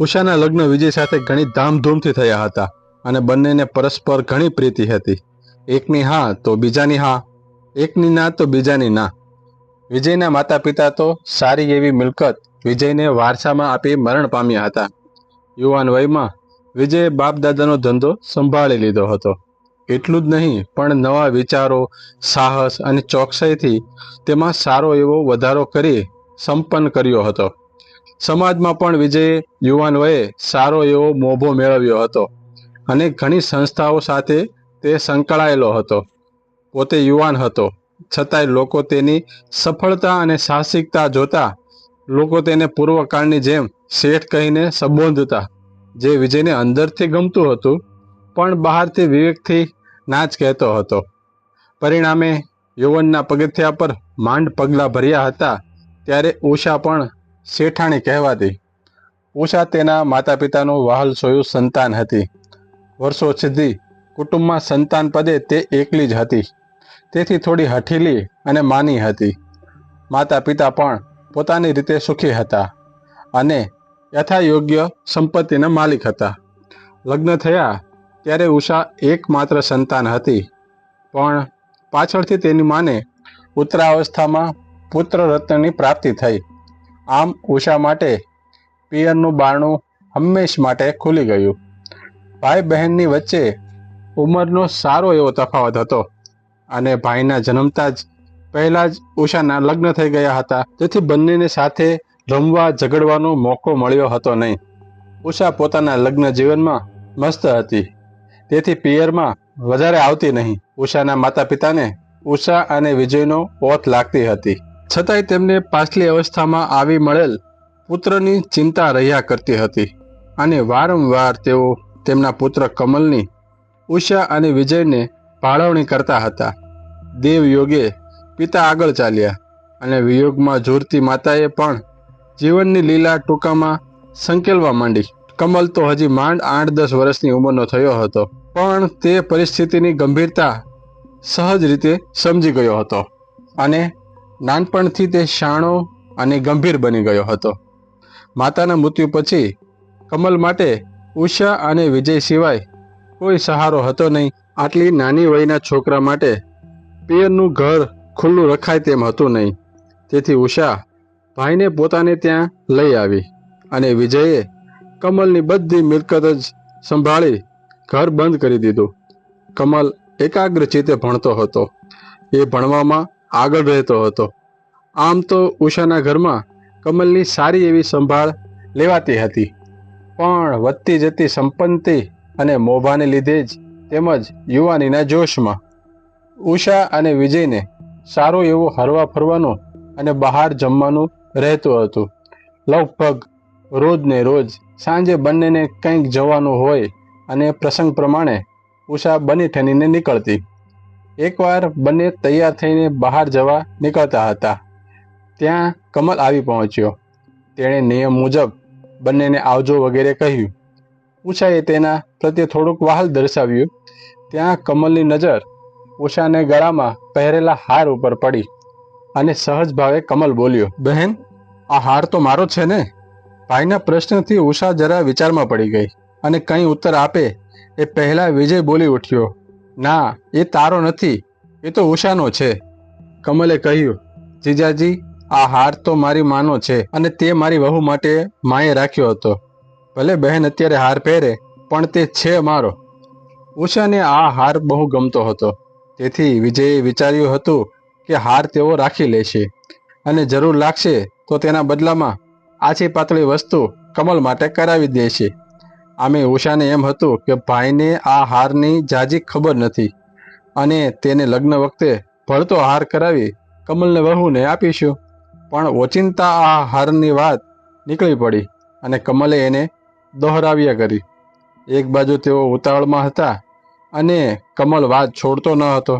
ઉષાના લગ્ન વિજય સાથે ઘણી ધામધૂમથી થયા હતા અને બંનેને પરસ્પર ઘણી પ્રીતિ હતી. એકની હા તો બીજાની હા, એકની ના તો બીજાની ના. વિજયના માતા પિતા તો સારી એવી મિલકત વિજયને વારસામાં આપી મરણ પામ્યા હતા. યુવાન વયમાં વિજયે બાપ દાદાનો ધંધો સંભાળી લીધો હતો. એટલું જ નહીં, પણ નવા વિચારો, સાહસ અને ચોકસાઈથી તેમાં સારો એવો વધારો કરી સંપન્ન કર્યો હતો. સમાજમાં પણ વિજય યુવાન વયે સારો એવો મોભો મેળવ્યો હતો અને ઘણી સંસ્થાઓ સાથે તે સંકળાયેલો હતો. પોતે યુવાન હતો. છતાંય લોકો તેની સફળતા અને સાહસિકતા જોતા લોકો તેને પૂર્વકાળની જેમ શેઠ કહીને સંબોધતા, જે વિજયને અંદરથી ગમતું હતું, પણ બહારથી વિવેકથી ના જ કહેતો હતો. પરિણામે યૌવનના પગથિયા પર માંડ પગલાં ભર્યા હતા, ત્યારે ઉષા પણ શેઠાણી કહેવાતી ઉષા તેના માતા પિતાનું વહાલ સોયું સંતાન હતી. વર્ષો સુધી કુટુંબમાં સંતાન પદે તે એકલી જ હતી. તેથી થોડી હઠીલી અને માની હતી. માતા પિતા પણ પોતાની રીતે સુખી હતા અને યથાયોગ્ય સંપત્તિના માલિક હતા. લગ્ન થયા ત્યારે ઉષા એકમાત્ર સંતાન હતી. પણ પાછળથી તેની માને ઉત્તરાવસ્થામાં પુત્ર રત્નની પ્રાપ્તિ થઈ. આમ ઉષા માટે પિયરનું બારણું હંમેશ માટે ખુલી ગયું. ભાઈ બહેનની વચ્ચે ઉંમરનો સારો એવો તફાવત હતો અને ભાઈના જન્મતા જ પહેલાં જ ઉષાના લગ્ન થઈ ગયા હતા. તેથી બંનેને સાથે રમવા ઝઘડવાનો મોકો મળ્યો હતો નહીં. ઉષા પોતાના લગ્ન જીવનમાં મસ્ત હતી. તેથી પિયરમાં વધારે આવતી નહીં. ઉષાના માતા પિતાને ઉષા અને વિજયનો ઓથ લાગતી હતી. છતાંય તેમને પાછલી અવસ્થામાં આવી મળેલ પુત્રની ચિંતા રહ્યા કરતી હતી અને વારંવાર તેઓ તેમના પુત્ર કમલની, ઉષા અને વિજયને ભાળવણી કરતા હતા. દેવ યોગે પિતા આગળ ચાલ્યા અને વિયોગમાં ઝૂરતી માતાએ પણ જીવનની લીલા ટૂંકામાં સંકેલવા માંડી. કમલ તો હજી માંડ આઠ દસ વર્ષની ઉંમરનો થયો હતો, પણ તે પરિસ્થિતિની ગંભીરતા સહજ રીતે સમજી ગયો હતો અને નાનપણથી તે શાણો અને ગંભીર બની ગયો હતો. માતાના મૃત્યુ પછી કમલ માટે ઉષા અને વિજય સિવાય કોઈ સહારો હતો નહીં. આટલી નાની વયના છોકરા માટે પિયરનું ઘર ખુલ્લું રખાય તેમ હતું નહીં. તેથી ઉષા ભાઈને પોતાને ત્યાં લઈ આવી અને વિજયે કમલની બધી મિલકત જ સંભાળી ઘર બંધ કરી દીધું. કમલ એકાગ્ર ચિત્તે ભણતો હતો. એ ભણવામાં આગળ રહેતો હતો. આમ તો ઉષાના ઘરમાં કમલની સારી એવી સંભાળ લેવાતી હતી. પણ વધતી જતી સંપત્તિ અને મોભાને લીધે જ તેમજ યુવાનીના જોશમાં ઉષા અને વિજયને સારું એવું હરવા ફરવાનું અને બહાર જમવાનું રહેતું હતું. લગભગ રોજને રોજ સાંજે બંનેને કંઈક જવાનું હોય અને પ્રસંગ પ્રમાણે ઉષા બની ઠેનીને નીકળતી. એકવાર બંને તૈયાર થઈને બહાર જવા નીકળતા હતા. ત્યાં કમલ આવી પહોંચ્યો. તેણે નિયમ મુજબ બંનેને આવજો વગેરે કહ્યું. ઉષાએ તેના પ્રત્યે થોડુંક વહાલ દર્શાવ્યું. ત્યાં કમલની નજર ઉષાને ગળામાં પહેરેલા હાર ઉપર પડી અને સહજ ભાવે કમલ બોલ્યો, બહેન, આ હાર તો મારો છે ને? ભાઈના પ્રશ્નથી ઉષા જરા વિચારમાં પડી ગઈ અને કંઈ ઉત્તર આપે એ પહેલા વિજય બોલી ઉઠ્યો. ના, એ તારો નથી. એ તો ઉષાનો છે. કમલે કહ્યું, જીજાજી, આ હાર તો મારી માનો છે અને તે મારી વહુ માટે માએ રાખ્યો હતો. ભલે બહેન અત્યારે હાર પહેરે, પણ તે છે મારો. ઉષાને આ હાર બહુ ગમતો હતો. તેથી વિજયે વિચાર્યું હતું કે હાર તેઓ રાખી લેશે. અને જરૂર લાગશે તો તેના બદલામાં આછી પાતળી વસ્તુ કમલ માટે કરાવી દેશે. આમે ઉષાને એમ હતું કે ભાઈને આ હારની જાજી ખબર નથી. અને તેને લગ્ન વખતે ભળતો હાર કરાવી કમલને વહુને આપીશું. પણ ઓચિંતા આ હારની વાત નીકળી પડી અને કમલે એને દોહરાવ્યા કરી. એક બાજુ તેઓ ઉતાવળમાં હતા અને કમલ વાત છોડતો ન હતો.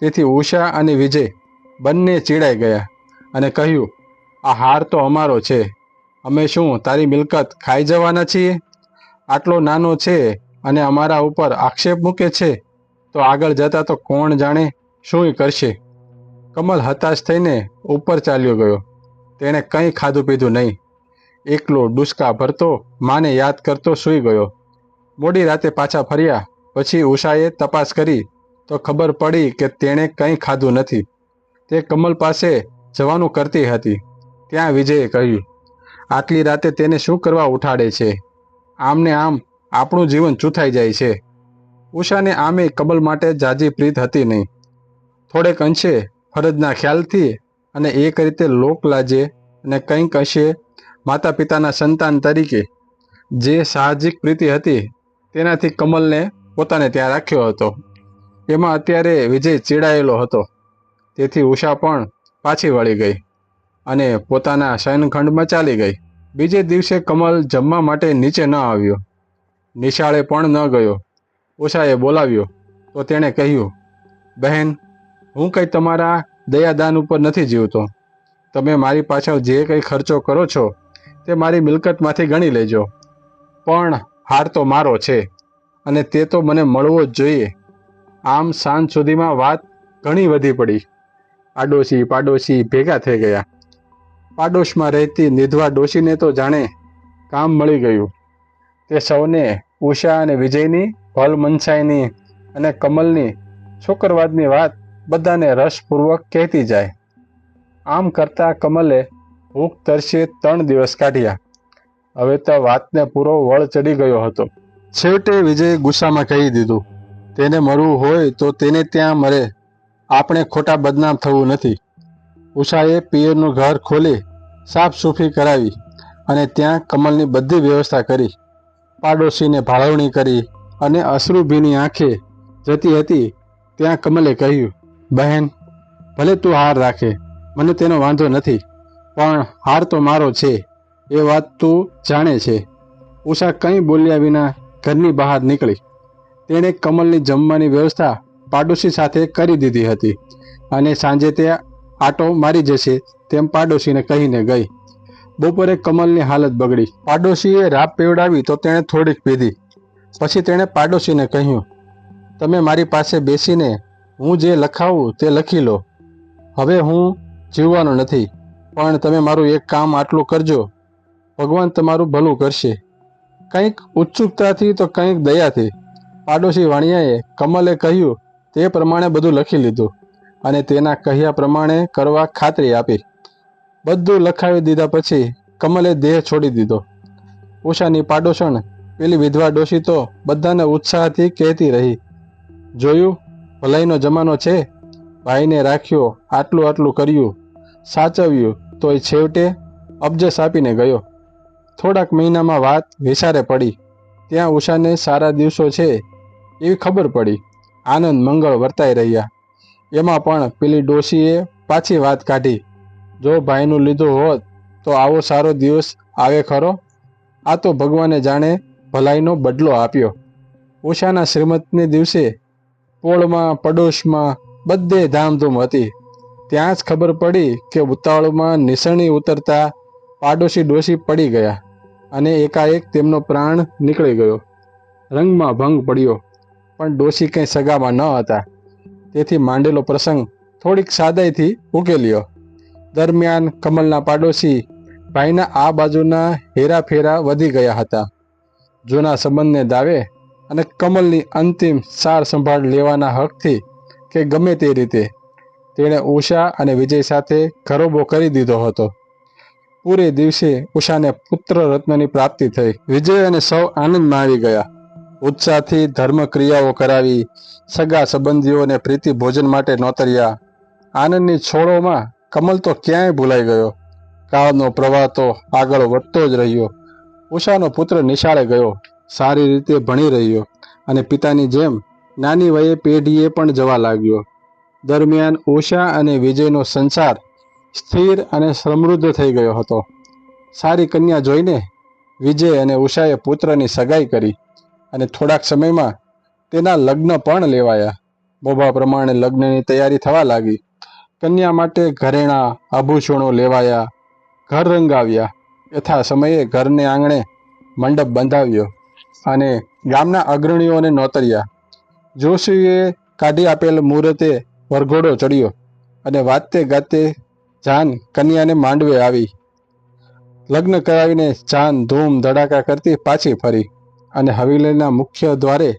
તેથી ઉષા અને વિજય બંને ચીડાઈ ગયા અને કહ્યું, આ હાર તો અમારો છે. અમે શું તારી મિલકત ખાઈ જવાના છીએ? આટલો નાનો છે અને અમારા ઉપર આક્ષેપ મૂકે છે, તો આગળ જતા તો કોણ જાણે શું કરશે? કમલ હતાશ થઈને ઉપર ચાલ્યો ગયો. તેણે કંઈ ખાધું પીધું નહીં. એકલો ડુસકા ભરતો માને યાદ કરતો સૂઈ ગયો. મોડી રાતે પાછા ફર્યા, પછી ઉષાએ તપાસ કરી, તો ખબર પડી કે તેણે કંઈ ખાધું નથી. તે કમલ પાસે જવાનું કરતી હતી. ત્યાં વિજયે કહ્યું, આટલી રાતે તેને શું કરવા ઉઠાડે છે? આમને આમ આપણું જીવન ચૂથાઈ જાય છે. ઉષાને આમે કમલ માટે જાજી પ્રીત હતી નહીં. થોડેક અંશે ફરજના ખ્યાલથી અને એક રીતે લોકલાજે અને કંઈક અંશે માતા પિતાના સંતાન તરીકે જે સાહજિક પ્રીતિ હતી તેનાથી કમલને પોતાને ત્યાં રાખ્યો હતો. એમાં અત્યારે વિજય ચીડાયેલો હતો. તેથી ઉષા પણ પાછી વળી ગઈ અને પોતાના શયનખંડમાં ચાલી ગઈ. બીજે દિવસે કમલ જમવા માટે નીચે ન આવ્યો. નિશાળે પણ ન ગયો. ઓછાએ બોલાવ્યો, તો તેણે કહ્યું, બહેન, હું કંઈ તમારા દયાદાન ઉપર નથી જીવતો. તમે મારી પાછળ જે કંઈ ખર્ચો કરો છો, તે મારી મિલકતમાંથી ગણી લેજો. પણ હાર તો મારો છે, અને તે તો મને મળવો જ જોઈએ. આમ સાંજ સુધીમાં વાત ઘણી વધી પડી. આડોશી પાડોશી ભેગા થઈ ગયા. પાડોશમાં રહેતી નિધવા ડોશીને તો જાણે કામ મળી ગયું. તે સૌને ઉષા અને વિજયની, ભલ મનસાઈની અને કમલની, છોકરવાદની વાત બધાને રસપૂર્વક કહેતી જાય. આમ કરતા કમલે ભૂખ તરસે ત્રણ દિવસ કાઢ્યા. હવે તો વાતને પૂરો વળ ચડી ગયો હતો. છેવટે વિજયે ગુસ્સામાં કહી દીધું, તેને મરવું હોય તો તેને ત્યાં મરે. આપણે ખોટા બદનામ થવું નથી. ઉષાએ પિયરનું ઘર ખોલી સાફ સૂફી કરાવી અને ત્યાં કમલની બધી વ્યવસ્થા કરી. પાડોશીને ભાળવણી કરી અને અશ્રુભીની આંખે જતી હતી ત્યાં કમલે કહ્યું, બહેન, ભલે તું હાર રાખે, મને તેનો વાંધો નથી, પણ હાર તો મારો છે, એ વાત તું જાણે છે. ઉષા કંઈ બોલ્યા વિના ઘરની બહાર નીકળી. તેણે કમલની જમવાની વ્યવસ્થા પાડોશી સાથે કરી દીધી હતી અને સાંજે તે આટો મારી જશે તેમ પાડોશીને કહીને ગઈ. બપોરે કમલની હાલત બગડી. પાડોશીએ રાપ પીવડાવી તો તેણે થોડીક પીધી. પછી તેણે પાડોશીને કહ્યું, તમે મારી પાસે બેસીને હું જે લખાવું તે લખી લો. હવે હું જીવવાનો નથી, પણ તમે મારું એક કામ આટલું કરજો. ભગવાન તમારું ભલું કરશે. કંઈક ઉત્સુકતાથી તો કંઈક દયાથી પાડોશી વાણિયાએ કમલે કહ્યું, તે પ્રમાણે બધું લખી લીધું. અને તેના કહ્યા પ્રમાણે કરવા ખાતરી આપી. બધું લખાવી દીધા પછી કમલે દેહ છોડી દીધો. ઉષાની પાડોશણ પેલી વિધવા ડોશી તો બધાને ઉત્સાહથી કહેતી રહી. જોયું, ભલાઈનો જમાનો છે. ભાઈને રાખ્યો, આટલું આટલું કર્યું, સાચવ્યું, તોય છેવટે અબજસ આપીને ગયો. થોડાક મહિનામાં વાત વિસારે પડી. ત્યાં ઉષાને સારા દિવસો છે એવી ખબર પડી. આનંદ મંગળ વર્તાઈ રહ્યા. એમાં પણ પેલી ડોશીએ પાછી વાત કાઢી. જો ભાઈનું લીધું હોત તો આવો સારો દિવસ આવે ખરો? આ તો ભગવાને જાણે ભલાઈનો બદલો આપ્યો. ઉષાના શ્રીમતને દિવસે પોળમાં, પડોશમાં બધે ધામધૂમ હતી. ત્યાં જ ખબર પડી કે ઉતાવળમાં નિસરણી ઉતરતા પાડોશી ડોશી પડી ગયા અને એકાએક તેમનો પ્રાણ નીકળી ગયો. રંગમાં ભંગ પડ્યો, પણ ડોશી કંઈ સગામાં ન હતા. તેથી માંડેલો પ્રસંગ થોડીક સાદાઈથી ઉકેલ્યો. દરમિયાન કમલના પાડોશી ભાઈના આ બાજુના હેરાફેરા વધી ગયા હતા. જૂના સંબંધને દાવે અને કમલની અંતિમ સાર સંભાળ લેવાના હકથી કે ગમે તે રીતે, તેણે ઉષા અને વિજય સાથે ઘરોબો કરી દીધો હતો. પૂરે દિવસે ઉષાને પુત્ર રત્નની પ્રાપ્તિ થઈ. વિજય અને સૌ આનંદમાં આવી ગયા. ઉત્સાહથી ધર્મ ક્રિયાઓ કરાવી સગા સંબંધીઓને પ્રીતિ ભોજન માટે નોતર્યા. આનંદની છોડોમાં કમલ તો ક્યાંય ભૂલાઈ ગયો. કાળનો પ્રવાહ તો આગળ વધતો જ રહ્યો. ઉષાનો પુત્ર નિશાળે ગયો. સારી રીતે ભણી રહ્યો અને પિતાની જેમ નાની વયે પેઢીએ પણ જવા લાગ્યો. દરમિયાન ઉષા અને વિજયનો સંસાર સ્થિર અને સમૃદ્ધ થઈ ગયો હતો. સારી કન્યા જોઈને વિજય અને ઉષાએ પુત્રની સગાઈ કરી. અને થોડાક સમયમાં તેના લગ્ન પણ લેવાયા. મોભા પ્રમાણે લગ્નની તૈયારી થવા લાગી. કન્યા માટે ઘરેણાં, આભૂષણો લેવાયા, ઘર રંગાવ્યા. યથા સમયે ઘરને આંગણે મંડપ બંધાવ્યો અને ગામના અગ્રણીઓને નોતર્યા. જોશીએ કાઢી આપેલ મુહૂર્તે વરઘોડો ચડ્યો અને વાતે ગાતે જાન કન્યાને માંડવે આવી. લગ્ન કરાવીને જાન ધૂમ ધડાકા કરતી પાછી ફરી. અને હવેલીના મુખ્ય દ્વારે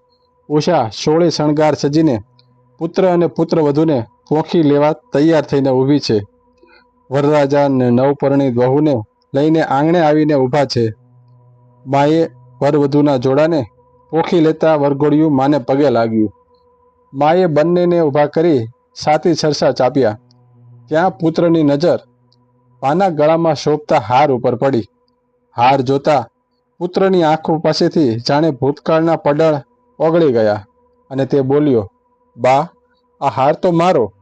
ઉષા સોળે શણગાર સજીને પુત્ર અને પુત્ર વધુને પોખી લેવા તૈયાર થઈને ઊભી છે. વરરાજા અને નવપરણી વહુને લઈને આંગણે આવીને ઊભા છે. માએ વરવધુના જોડાને પોખી લેતા વરઘોડિયું માને પગે લાગ્યું. માએ બંનેને ઊભા કરી સાતી સરસા ચાપ્યા. ત્યાં પુત્રની નજર પાના ગળામાં શોભતા હાર ઉપર પડી. હાર જોતા પુત્રની આંખો પાસેથી જાણે ભૂતકાળના પડળ ઓગળી ગયા અને તે બોલ્યો, બા, આ હાર તો મારો.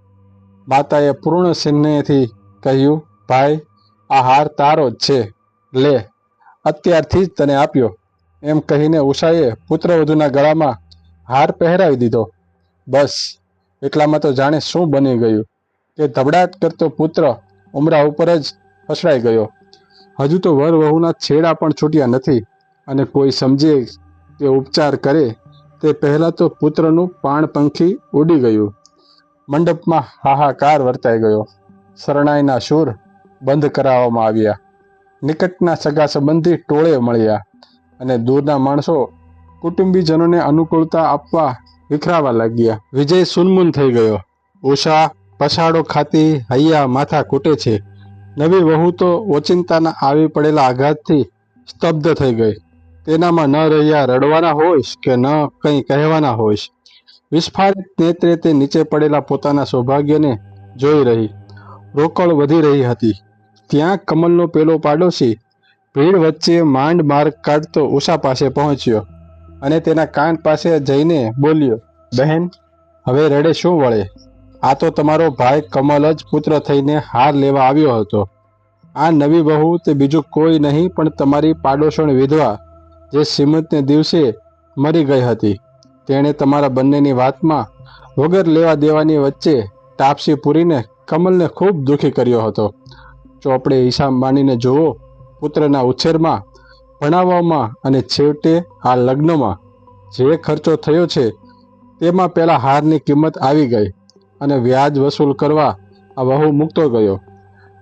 માતાએ પૂર્ણ સ્નેહથી કહ્યું, ભાઈ, આ હાર તારો જ છે. લે, અત્યારથી જ તને આપ્યો. એમ કહીને ઉષાએ પુત્રવધુના ગળામાં હાર પહેરાવી દીધો. બસ, એટલામાં તો જાણે શું બની ગયું. કે ધબડાટ કરતો પુત્ર ઉમરા ઉપર જ ફસડાઈ ગયો. હજુ તો વર વહુના છેડા પણ છૂટ્યા નથી. અને કોઈ સમજે કે ઉપચાર કરે, તે પહેલાં તો પુત્રનું પાણપંખી ઉડી ગયું. મંડપમાં હાહાકાર વર્તાઈ ગયો. શરણાઈના સૂર બંધ કરાવવામાં આવ્યા. નિકટના સગા સંબંધી ટોળે મળ્યા અને દૂરના માણસો કુટુંબીજનોને અનુકૂળતા આપવા વિખરાવા લાગ્યા. વિજય સુનમુન થઈ ગયો. ઉષા, પછાડો ખાતી હૈયા માથા કૂટે છે. નવી વહુ તો ઓચિંતાના આવી પડેલા આઘાતથી સ્તબ્ધ થઈ ગઈ. તેનામાં ન રહ્યા, રડવાના હોઈશ કે ન કંઈ કહેવાના હોઈશ. વિસ્ફારિત નેત્રે તે નીચે પડેલા પોતાના સૌભાગ્યને જોઈ રહી. રોકડ વધી રહી હતી. ત્યાં કમલનો પેલો પાડોશી ભીડ વચ્ચે માંડ માર્ગ કાઢતો ઉષા પાસે પહોંચ્યો અને તેના કાન પાસે જઈને બોલ્યો, બહેન, હવે રડે શું વળે? આ તો તમારો ભાઈ કમલ જ પુત્ર થઈને હાર લેવા આવ્યો હતો. આ નવી બહુ તે બીજું કોઈ નહીં, પણ તમારી પાડોશણ વિધવા જે શ્રીમંતને દિવસે મરી ગઈ હતી. તેણે તમારા બંનેની વાતમાં વગર લેવા દેવાની વચ્ચે તાપસી પૂરીને કમલને ખૂબ દુઃખી કર્યો હતો. ચોપડે હિસાબ માનીને જુઓ, પુત્રના ઉછેરમાં, ભણાવવામાં અને છેવટે આ લગ્નમાં જે ખર્ચો થયો છે, તેમાં પહેલાં હારની કિંમત આવી ગઈ અને વ્યાજ વસૂલ કરવા આ વહુ મૂકતો ગયો.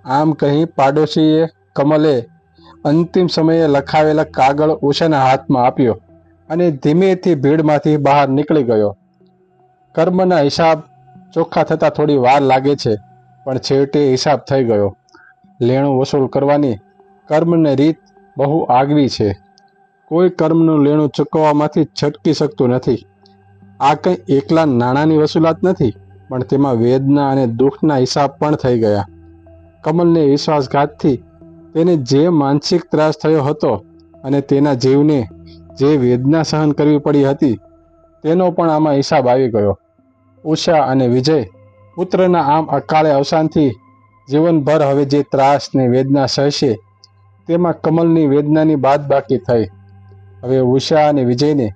આમ કહી પાડોશીએ કમલે અંતિમ સમયે લખાવેલા કાગળ ઉષાના હાથમાં આપ્યો અને ધીમેથી ભીડમાંથી બહાર નીકળી ગયો. કર્મના હિસાબ ચોખ્ખા થતાં થોડી વાર લાગે છે, પણ છેવટે હિસાબ થઈ ગયો. લેણું વસૂલ કરવાની કર્મની રીત બહુ આગવી છે. કોઈ કર્મનું લેણું ચૂકવવામાંથી છટકી શકતું નથી. આ કંઈ એકલા નાણાંની વસૂલાત નથી, પણ તેમાં વેદના અને દુઃખના હિસાબ પણ થઈ ગયા. કમલને વિશ્વાસઘાતથી તેને જે માનસિક ત્રાસ થયો હતો અને તેના જીવને જે વેદના સહન કરવી પડી હતી, તેનો પણ આમાં હિસાબ આવી ગયો. ઉષા અને વિજય પુત્રના આમ અકાળે અવસાનથી જીવનભર હવે જે ત્રાસ ને વેદના સહશે, તેમાં કમલની વેદનાની બાદ બાકી થઈ. હવે ઉષા અને વિજયને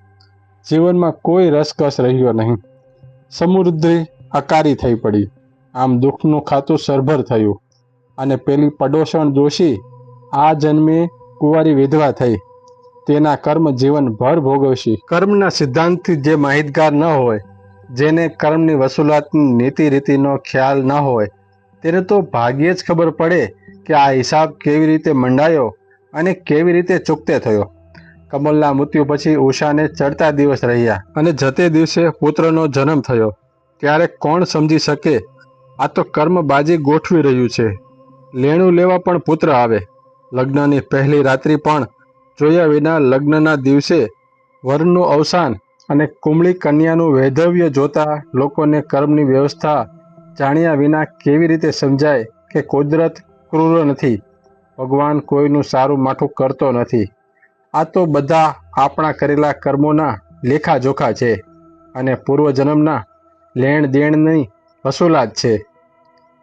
જીવનમાં કોઈ રસકસ રહ્યો નહીં. સમૃદ્ધિ અકારી થઈ પડી. આમ દુઃખનું ખાતું સરભર થયું. અને પેલી પડોશણ જોશી આ જન્મે કુંવારી વિધવા થઈ. તેના કર્મ જીવનભર ભોગવશી. કર્મના સિદ્ધાંતથી જે માહિતગાર ન હોય, જેને કર્મની વસૂલાતની નીતિ રીતિનો ખ્યાલ ન હોય, તેને તો ભાગ્યે જ ખબર પડે કે આ હિસાબ કેવી રીતે મંડાયો અને કેવી રીતે ચૂકતે થયો. કમલના મૃત્યુ પછી ઉષાને ચડતા દિવસ રહ્યા અને જતે દિવસે પુત્રનો જન્મ થયો. ત્યારે કોણ સમજી શકે? આ તો કર્મબાજી ગોઠવી રહ્યું છે. લેણું લેવા પણ પુત્ર આવે. લગ્નની પહેલી રાત્રિ પણ જોયા વિના લગ્નના દિવસે વરનું અવસાન અને કુમળી કન્યાનું વૈધવ્ય જોતા લોકોને કર્મની વ્યવસ્થા જાણ્યા વિના કેવી રીતે સમજાય કે કુદરત ક્રૂર નથી? ભગવાન કોઈનું સારું માઠું કરતો નથી. આ તો બધા આપણા કરેલા કર્મોના લેખાજોખા છે અને પૂર્વજન્મના લેણ દેણની વસૂલાત છે.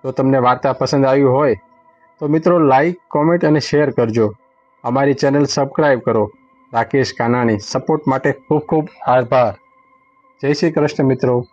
તો તમને વાર્તા પસંદ આવી હોય તો મિત્રો લાઈક કોમેન્ટ અને શેર કરજો. અમારી ચેનલ સબસ્ક્રાઈબ કરો. રાકેશ કાનાણી સપોર્ટ માટે ખૂબ ખૂબ આભાર. જય શ્રી કૃષ્ણ મિત્રો.